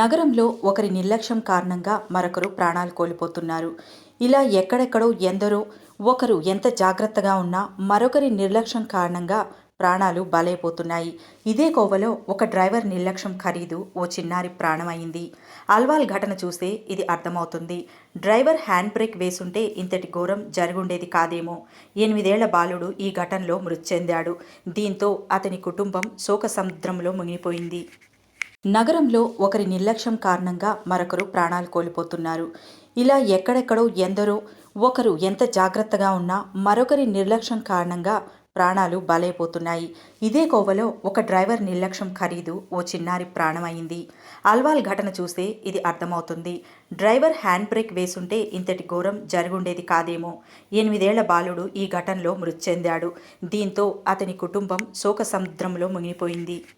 నగరంలో ఒకరి నిర్లక్ష్యం కారణంగా మరొకరు ప్రాణాలు కోల్పోతున్నారు. ఇలా ఎక్కడెక్కడో ఎందరో ఒకరు ఎంత జాగ్రత్తగా ఉన్నా మరొకరి నిర్లక్ష్యం కారణంగా ప్రాణాలు బలైపోతున్నాయి. ఇదే కోవలో ఒక డ్రైవర్ నిర్లక్ష్యం ఖరీదు ఓ చిన్నారి ప్రాణమైంది. అల్వాల్ ఘటన చూస్తే ఇది అర్థమవుతుంది. డ్రైవర్ హ్యాండ్ బ్రేక్ వేసుంటే ఇంతటి ఘోరం జరుగుండేది కాదేమో. ఎనిమిదేళ్ళ బాలుడు ఈ ఘటనలో మృతి చెందాడు. దీంతో అతని కుటుంబం శోక సముద్రంలో మునిగిపోయింది. నగరంలో ఒకరి నిర్లక్ష్యం కారణంగా మరొకరు ప్రాణాలు కోల్పోతున్నారు. ఇలా ఎక్కడెక్కడో ఎందరో ఒకరు ఎంత జాగ్రత్తగా ఉన్నా మరొకరి నిర్లక్ష్యం కారణంగా ప్రాణాలు బలైపోతున్నాయి. ఇదే కోవలో ఒక డ్రైవర్ నిర్లక్ష్యం ఖరీదు ఓ చిన్నారి ప్రాణమైంది అల్వాల్ ఘటన చూస్తే ఇది అర్థమవుతుంది. డ్రైవర్ హ్యాండ్ బ్రేక్ వేసుంటే ఇంతటి ఘోరం జరుగుండేది కాదేమో. ఎనిమిదేళ్ళ బాలుడు ఈ ఘటనలో మృతి చెందాడు. దీంతో అతని కుటుంబం శోక సముద్రంలో మునిగిపోయింది.